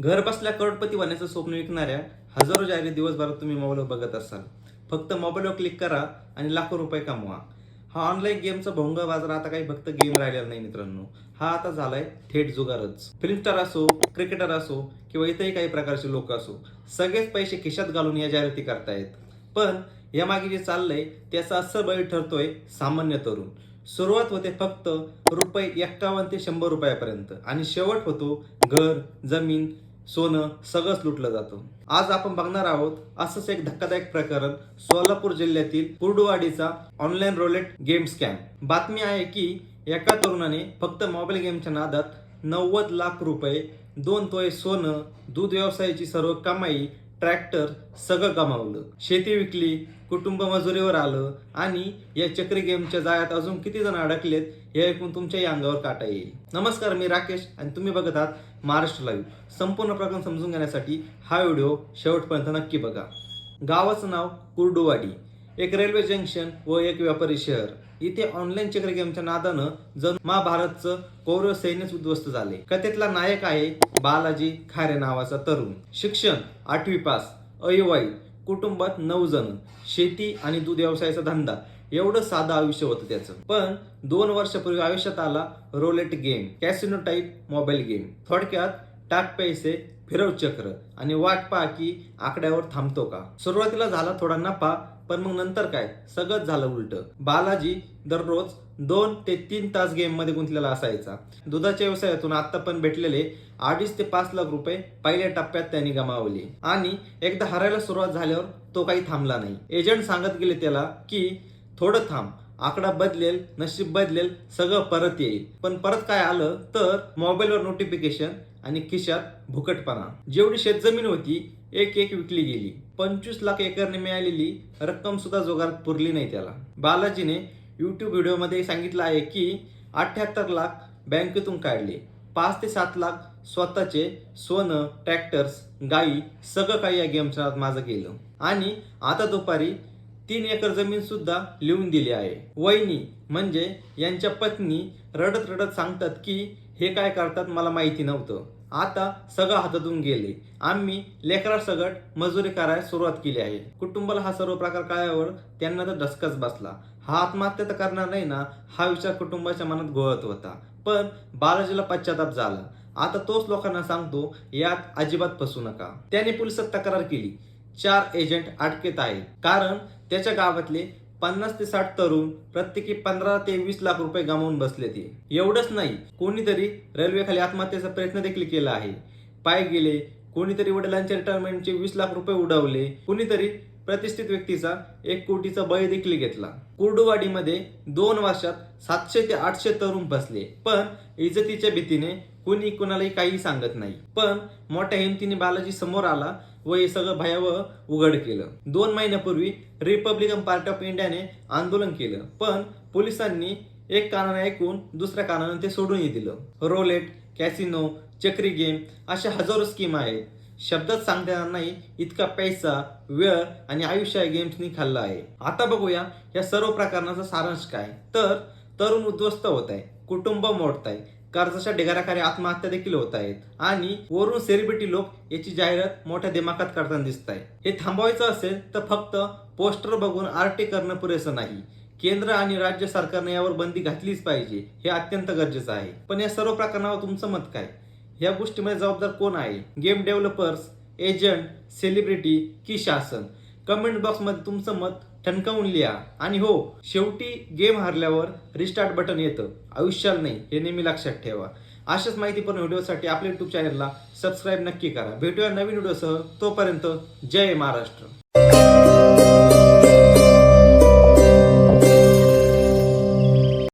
घर बसल्या करोडपती बनण्याचं स्वप्न विकणाऱ्या हजारो जाहिरात दिवसभरात तुम्ही मोबाईलवर बघत असाल. फक्त मोबाईलवर क्लिक करा आणि लाखो रुपये कमवा. हा ऑनलाईन गेमचा भोंग बाजार आता काही फक्त गेम राहिलेला नाही मित्रांनो. हा आता झालाय थेट जुगारच. फिल्मस्टार असो क्रिकेटर असो किंवा इतरही काही प्रकारचे लोक असो सगळेच पैसे खिशात घालून या जाहिराती करतायत. पण यामागे जे चाललंय त्याचा असं बळी ठरतोय सामान्य तरुण. सुरुवात होते फक्त रुपये एक्कावन्न ते शंभर रुपयापर्यंत. आणि शेवट होतो घर जमीन सोनं सगळंच लुटलं जातं. आज आपण बघणार आहोत असंच एक धक्कादायक प्रकरण सोलापूर जिल्ह्यातील कुर्डुवाडीचा ऑनलाईन रोलेट गेम स्कॅम. बातमी आहे की एका तरुणाने फक्त मोबाईल गेमच्या नादात नव्वद लाख रुपये दोन तोळे सोनं दूध व्यवसायाची सर्व कमाई ट्रॅक्टर सगळं गमावलं. शेती विकली कुटुंब मजुरीवर आलं आणि या चक्री गेमच्या जाळ्यात अजून किती जण अडकलेत हे ऐकून तुमच्याही अंगावर काटा येईल. नमस्कार मी राकेश आणि तुम्ही बघत आहात महाराष्ट्र लाईव्ह संपूर्ण प्रकरण समजून घेण्यासाठी हा व्हिडिओ शेवटपर्यंत नक्की बघा. गावाचं नाव कुर्डुवाडी. एक रेल्वे जंक्शन व एक व्यापारी शहर. इथे ऑनलाईन चक्र गेमच्या नादानं जण महाभारतचं कौरव सैन्यच उद्ध्वस्त झाले. कथेतला नायक आहे बालाजी खारे नावाचा तरुण. शिक्षण आठवी पास अयवाई कुटुंबात नऊ जण. शेती आणि दूध व्यवसायाचा धंदा. एवढं साधं आयुष्य होतं त्याचं. पण दोन वर्षापूर्वी आयुष्यात आला roulette game casino type mobile game थोडक्यात टाक पैसे फिरव चक्र. आणि वाट पहा की आकड्यावर थांबतो का? सुरुवातीला झाला थोडा नफा पण मग नंतर काय? सगळंच झालं उलट. बालाजी दररोज दोन ते तीन तास गेममध्ये गुंतलेला असायचा. दुधाच्या व्यवसायातून आता पण भेटलेले अडीच ते पाच लाख रुपये पहिल्या टप्प्यात त्यांनी गमावले. आणि एकदा हरायला सुरुवात झाल्यावर तो काही थांबला नाही. एजंट सांगत गेले त्याला की थोडं थांब. आकडा बदलेल नशीब बदलेल सगळं परत येईल. पण परत काय आलं? तर मोबाईलवर नोटिफिकेशन आणि खिशात भुकटपणा. जेवढी शेतजमीन होती एक एक विकली गेली. पंचवीस लाख एकरने मिळालेली रक्कम सुद्धा जोगारात पुरली नाही त्याला. बालाजीने युट्यूब व्हिडिओमध्ये सांगितलं आहे की अठ्ठ्याहत्तर लाख बँकेतून काढले. पाच ते सात लाख स्वतःचे सोनं ट्रॅक्टर्स गाई सगळं काही या गेमच्या माझं गेलं. आणि आता दुपारी तीन एकर जमीन सुद्धा लिहून दिली आहे. वहिनी म्हणजे यांच्या पत्नी रडत रडत सांगतात की हे काय करतात मला माहिती नव्हतं. आता सगळं हातातून गेले. आम्ही लेकरा सगट मजुरी करायला सुरुवात केली आहे. कुटुंबाला हा सर्व प्रकार कळल्यावर त्यांना तर धसकच बसला. हा आत्महत्या तर करणार नाही ना हा विचार कुटुंबाच्या मनात घोळत होता. पण बालाजीला पश्चाताप झाला. आता तोच लोकांना सांगतो यात अजिबात फसू नका. त्याने पोलिसात तक्रार केली. चार एजंट अटकेत आहेत. कारण त्याच्या गावातले पन्नास ते साठ तरुण प्रत्येकी पंधरा ते वीस लाख रुपये गमावून बसले ते. एवढंच नाही कोणीतरी रेल्वेखाली आत्महत्येचा प्रयत्न देखील केला आहे. पाय गेले कोणीतरी वडिलांच्या रिटायरमेंटचे वीस लाख रुपये उडवले कोणीतरी प्रतिष्ठित व्यक्तीचा एक कोटीचा बळी देखील घेतला. कुर्डुवाडीमध्ये दोन वर्षात सातशे ते आठशे तरुण बसले. पण इज्जतीच्या भीतीने कुणी कुणालाही काही सांगत नाही. पण मोठ्या हिमतीने बालाजी समोर आला व हे सगळं भयावह उघड केलं. दोन महिन्यापूर्वी रिपब्लिकन पार्टी ऑफ इंडियाने आंदोलन केलं पण पोलिसांनी एक कानाने ऐकून दुसऱ्या कानाने ते सोडूनही दिलं. रोलेट कॅसिनो चक्री गेम अशा हजारो स्कीम आहेत. शब्दात सांगता येणार नाही इतका पैसा वेळ आणि आयुष्य या गेम्सनी खाल्ला आहे. आता बघूया या सर्व प्रकरणाचा सारांश काय. तर तरुण उद्ध्वस्त होत आहे कुटुंब मोडत आहे. कर्जाच्या ढिगाऱ्याखाली आत्महत्या देखील होत आहेत आणि वरून सेलिब्रिटी लोक याची जाहिरात मोठ्या दिमाखात करताना दिसत आहे हे थांबवायचं असेल तर फक्त पोस्टर बघून आरटी करणं पुरेसं नाही. केंद्र आणि राज्य सरकारने यावर बंदी घातलीच पाहिजे हे अत्यंत गरजेचं आहे. पण या सर्व प्रकरणावर तुमचं मत काय? या गोष्टीमध्ये जबाबदार कोण आहे? गेम डेव्हलपर्स एजंट सेलिब्रिटी की शासन? कमेंट बॉक्समध्ये तुमचं मत ठणकावून लिहा. आणि हो शेवटी गेम हारल्यावर रिस्टार्ट बटन येतं. आयुष्याला नाही हे नेहमी लक्षात ठेवा. अशाच माहितीपूर्ण व्हिडिओसाठी आपल्या युट्यूब चॅनलला सबस्क्राईब नक्की करा. भेटूया नवीन व्हिडिओसह. तोपर्यंत जय महाराष्ट्र.